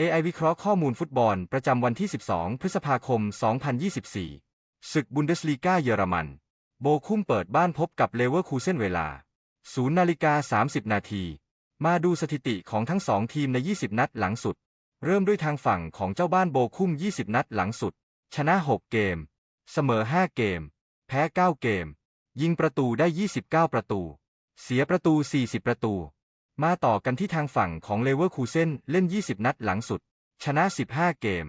AI วิเคราะห์ข้อมูลฟุตบอลประจำวันที่ 12 พฤษภาคม 2024 ศึกบุนเดสลีกาเยอรมัน โบคุ้มเปิดบ้านพบกับเลเวอร์คูเซนเวลา 0 นาฬิกา 30 นาที มาดูสถิติของทั้งสองทีมใน 20 นัดหลังสุด เริ่มด้วยทางฝั่งของเจ้าบ้านโบคุ้ม 20 นัดหลังสุด ชนะ 6 เกม เสมอ 5 เกม แพ้ 9 เกม ยิงประตูได้ 29 ประตู เสียประตู 40 ประตู มาต่อกันที่ทางฝั่งของเลเวอร์คูเซนเล่น 20 นัดหลังสุด ชนะ 15 เกม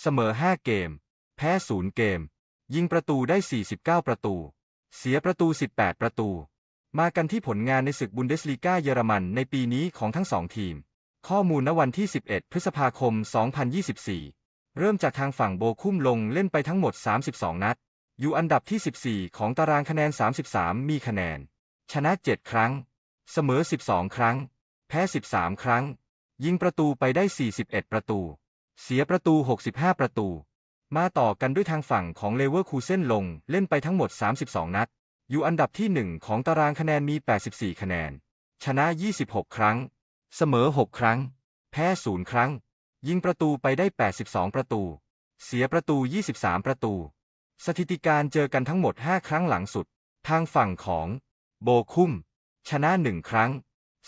เสมอ 5 เกม แพ้ 0 เกม ยิงประตูได้ 49 ประตู เสียประตู 18 ประตู มากันที่ผลงานในศึกบุนเดสลีกาเยอรมันในปีนี้ของทั้งสองทีม ข้อมูลณวันที่ 11 พฤษภาคม 2024 เริ่มจากทางฝั่งโบคุ้มลงเล่นไปทั้งหมด 32 นัด อยู่อันดับที่ 14 ของตารางคะแนน 33 มีคะแนน ชนะ 7 ครั้ง เสมอ 12 ครั้ง แพ้ 13 ครั้ง ยิงประตูไปได้ 41 ประตู เสียประตู 65 ประตู มาต่อกันด้วยทางฝั่งของเลเวอร์คูเซนลงเล่นไปทั้งหมด 32 นัด อยู่อันดับที่ 1 ของตารางคะแนนมี 84 คะแนน ชนะ 26 ครั้ง เสมอ 6 ครั้ง แพ้ 0 ครั้ง ยิงประตูไปได้ 82 ประตู เสียประตู 23 ประตู สถิติการเจอกันทั้งหมด 5 ครั้งหลังสุด ทางฝั่งของโบคุ้ม ชนะ1ครั้ง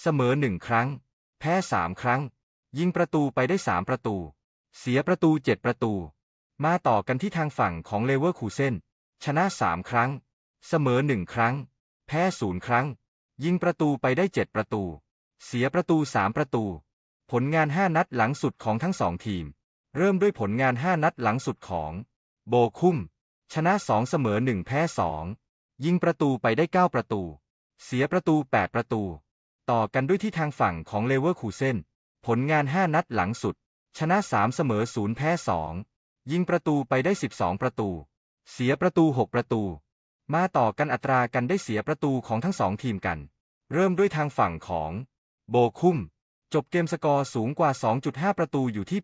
เสมอ1ครั้ง แพ้3ครั้ง ยิงประตูไปได้3ประตู เสียประตู7ประตู มาต่อกันที่ทางฝั่งของเลเวอร์คูเซนชนะ3ครั้ง เสมอ1ครั้ง แพ้0ครั้ง ยิงประตูไปได้7ประตู เสียประตู3ประตู ผลงาน5นัดหลังสุดของทั้งสองทีม เริ่มด้วยผลงาน5นัดหลังสุดของโบคุ้มชนะ2เสมอ1แพ้2ยิงประตูไปได้9ประตู เสียประตู 8 ประตู ต่อกันด้วยที่ทางฝั่งของเลเวอร์คูเซนผลงาน 5 นัดหลังสุด ชนะ 3 เสมอ 0 แพ้ 2 ยิงประตูไปได้ 12 ประตู เสียประตู 6 ประตู มาต่อกันอัตรากันได้เสียประตูของทั้งสองทีมกัน เริ่มด้วยทางฝั่งของ โบคุม จบเกมสกอร์สูงกว่า 2.5 ประตูอยู่ที่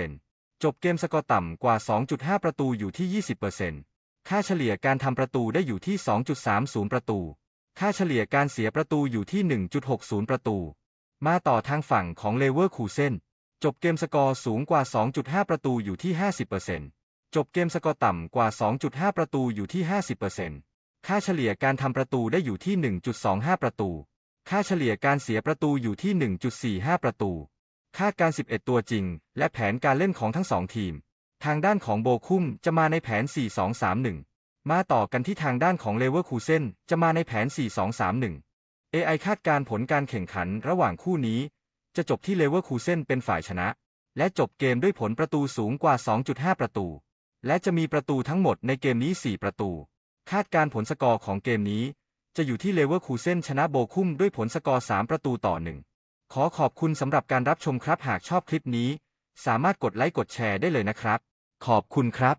80%จบเกมสกอร์ต่ำกว่า 2.5 ประตูอยู่ที่ 20%ค่าเฉลี่ยการทำประตูได้อยู่ที่ 2.30 ประตู ค่าเฉลี่ยการเสียประตูอยู่ที่ 1.60 ประตู มาต่อทางฝั่งของเลเวอร์คูเซนจบเกมสกอร์สูงกว่า 2.5 ประตูอยู่ที่ 50%จบเกมสกอร์ต่ำกว่า 2.5 ประตูอยู่ที่ 50%ค่าเฉลี่ยการทำประตูได้อยู่ที่ 1.25 ประตู ค่าเฉลี่ยการเสียประตูอยู่ที่ 1.45 ประตูคาดการ 11 ตัวจริง และแผนการเล่นของทั้งสองทีม ทางด้านของโบคุ้มจะมาในแผน 4-2-3-1 มาต่อกันที่ทางด้านของเลเวอร์คูเซนจะมาในแผน 4-2-3-1 AI คาดการผลการแข่งขันระหว่างคู่นี้ จะจบที่เลเวอร์คูเซนเป็นฝ่ายชนะ และจบเกมด้วยผลประตูสูงกว่า 2.5 ประตู และจะมีประตูทั้งหมดในเกมนี้ 4 ประตู คาดการผลสกอร์ของเกมนี้ จะอยู่ที่เลเวอร์คูเซนชนะโบคุ้มด้วยผลสกอร์ 3 ประตูต่อ 1 ขอขอบคุณสำหรับการรับชมครับหากชอบคลิปนี้ สามารถกดไลค์กดแชร์ได้เลยนะครับ ขอบคุณครับ